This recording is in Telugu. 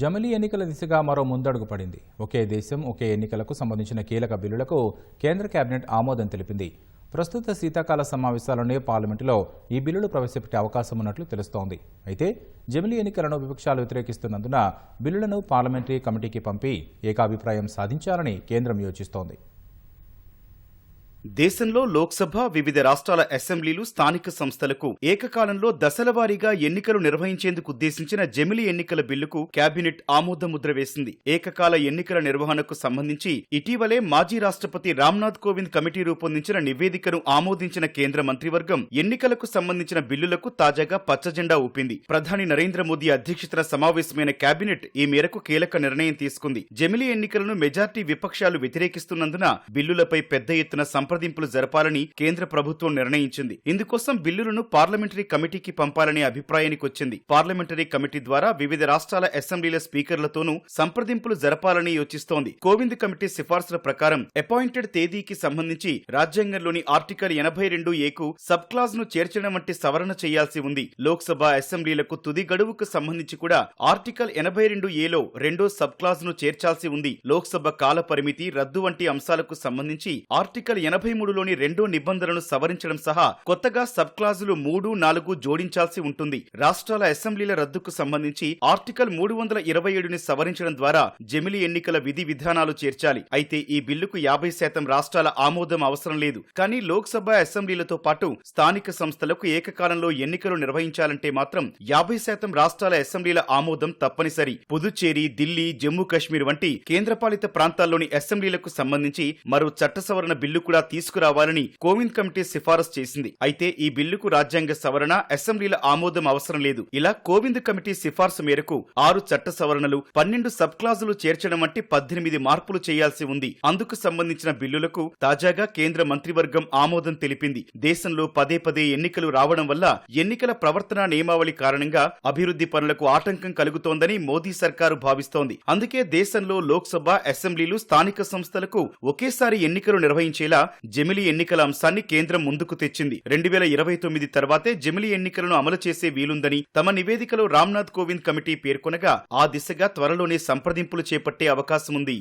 జమిలీ ఎన్నికల దిశగా మరో ముందడుగు పడింది. ఒకే దేశం ఒకే ఎన్నికలకు సంబంధించిన కీలక బిల్లులకు కేంద్ర కేబినెట్ ఆమోదం తెలిపింది. ప్రస్తుత శీతాకాల సమావేశాల్లోనే పార్లమెంటులో ఈ బిల్లులు ప్రవేశపెట్టే అవకాశం ఉన్నట్లు తెలుస్తోంది. అయితే జమిలీ ఎన్నికలను విపక్షాలు వ్యతిరేకిస్తున్నందున బిల్లులను పార్లమెంటరీ కమిటీకి పంపి ఏకాభిప్రాయం సాధించాలని కేంద్రం యోచిస్తోంది. దేశంలో లోక్సభ వివిధ రాష్ట్రాల అసెంబ్లీలు స్థానిక సంస్థలకు ఏకకాలంలో దశలవారీగా ఎన్నికలు నిర్వహించేందుకు ఉద్దేశించిన జమిలి ఎన్నికల బిల్లుకు కేబినెట్ ఆమోదముద్ర వేసింది. ఏకకాల ఎన్నికల నిర్వహణకు సంబంధించి ఇటీవలే మాజీ రాష్ట్రపతి రామ్నాథ్ కోవింద్ కమిటీ రూపొందించిన నివేదికను ఆమోదించిన కేంద్ర మంత్రివర్గం ఎన్నికలకు సంబంధించిన బిల్లులకు తాజాగా పచ్చజెండా ఊపింది. ప్రధాని నరేంద్ర మోదీ అధ్యక్షతన సమావేశమైన కేబినెట్ ఈ మేరకు కీలక నిర్ణయం తీసుకుంది. జమిలి ఎన్నికలను మెజార్టీ విపక్షాలు వ్యతిరేకిస్తున్నందున బిల్లులపై పెద్ద ఎత్తున సంప్రదింపులు జరపాలని కేంద్ర ప్రభుత్వం నిర్ణయించింది. ఇందుకోసం బిల్లులను పార్లమెంటరీ కమిటీకి పంపాలనే అభిప్రాయానికి వచ్చింది పార్లమెంటరీ కమిటీ ద్వారా వివిధ రాష్ట్రాల అసెంబ్లీల స్పీకర్లతోనూ సంప్రదింపులు జరపాలని యోచిస్తోంది. కోవింద్ కమిటీ సిఫార్సుల ప్రకారం అపాయింటెడ్ తేదీకి సంబంధించి రాజ్యాంగంలోని ఆర్టికల్ ఎనభై రెండు ఏకు సబ్ క్లాజ్ను చేర్చడం వంటి సవరణ చేయాల్సి ఉంది. లోక్సభ అసెంబ్లీలకు తుది గడువుకు సంబంధించి కూడా ఆర్టికల్ ఎనభై రెండు ఏలో రెండో సబ్ క్లాజ్ను చేర్చాల్సి ఉంది. లోక్సభ కాల పరిమితి రద్దు వంటి అంశాలకు సంబంధించి ఆర్టికల్ ఎనభై మూడులోని రెండో నిబంధనలను సవరించడం సహా కొత్తగా సబ్ క్లాజులు మూడు నాలుగు జోడించాల్సి ఉంటుంది. రాష్ట్రాల అసెంబ్లీల రద్దుకు సంబంధించి ఆర్టికల్ మూడు వందల ఇరవై ఏడుని సవరించడం ద్వారా జమిలి ఎన్నికల విధి విధానాలు చేర్చాలి. అయితే ఈ బిల్లుకు యాభై శాతం రాష్ట్రాల ఆమోదం అవసరం లేదు. కానీ లోక్సభ అసెంబ్లీలతో పాటు స్థానిక సంస్థలకు ఏకకాలంలో ఎన్నికలు నిర్వహించాలంటే మాత్రం యాభై శాతం రాష్ట్రాల అసెంబ్లీల ఆమోదం తప్పనిసరి. పుదుచ్చేరి ఢిల్లీ జమ్మూ కాశ్మీర్ వంటి కేంద్రపాలిత ప్రాంతాల్లోని అసెంబ్లీలకు సంబంధించి మరో చట్ట సవరణ బిల్లు కూడా తీసుకురావాలని కోవింద్ కమిటీ సిఫారసు చేసింది. అయితే ఈ బిల్లుకు రాజ్యాంగ సవరణ అసెంబ్లీల ఆమోదం అవసరం లేదు. ఇలా కోవింద్ కమిటీ సిఫార్సు మేరకు ఆరు చట్ట సవరణలు పన్నెండు సబ్ క్లాజులు చేర్చడం వంటి పద్దెనిమిది మార్పులు చేయాల్సి ఉంది. అందుకు సంబంధించిన బిల్లులకు తాజాగా కేంద్ర మంత్రివర్గం ఆమోదం తెలిపింది. దేశంలో పదే పదే ఎన్నికలు రావడం వల్ల ఎన్నికల ప్రవర్తన నియమావళి కారణంగా అభివృద్ధి పనులకు ఆటంకం కలుగుతోందని మోదీ సర్కారు భావిస్తోంది. అందుకే దేశంలో లోక్సభ అసెంబ్లీలు స్థానిక సంస్థలకు ఒకేసారి ఎన్నికలు నిర్వహించేలా జమిలీ ఎన్నికల అంశాన్ని కేంద్రం ముందుకు తెచ్చింది. రెండు వేల ఇరవై తొమ్మిది తర్వాతే జమిలీ ఎన్నికలను అమలు చేసే వీలుందని తమ నివేదికలో రామ్నాథ్ కోవింద్ కమిటీ పేర్కొనగా ఆ దిశగా త్వరలోనే సంప్రదింపులు చేపట్టే అవకాశం ఉంది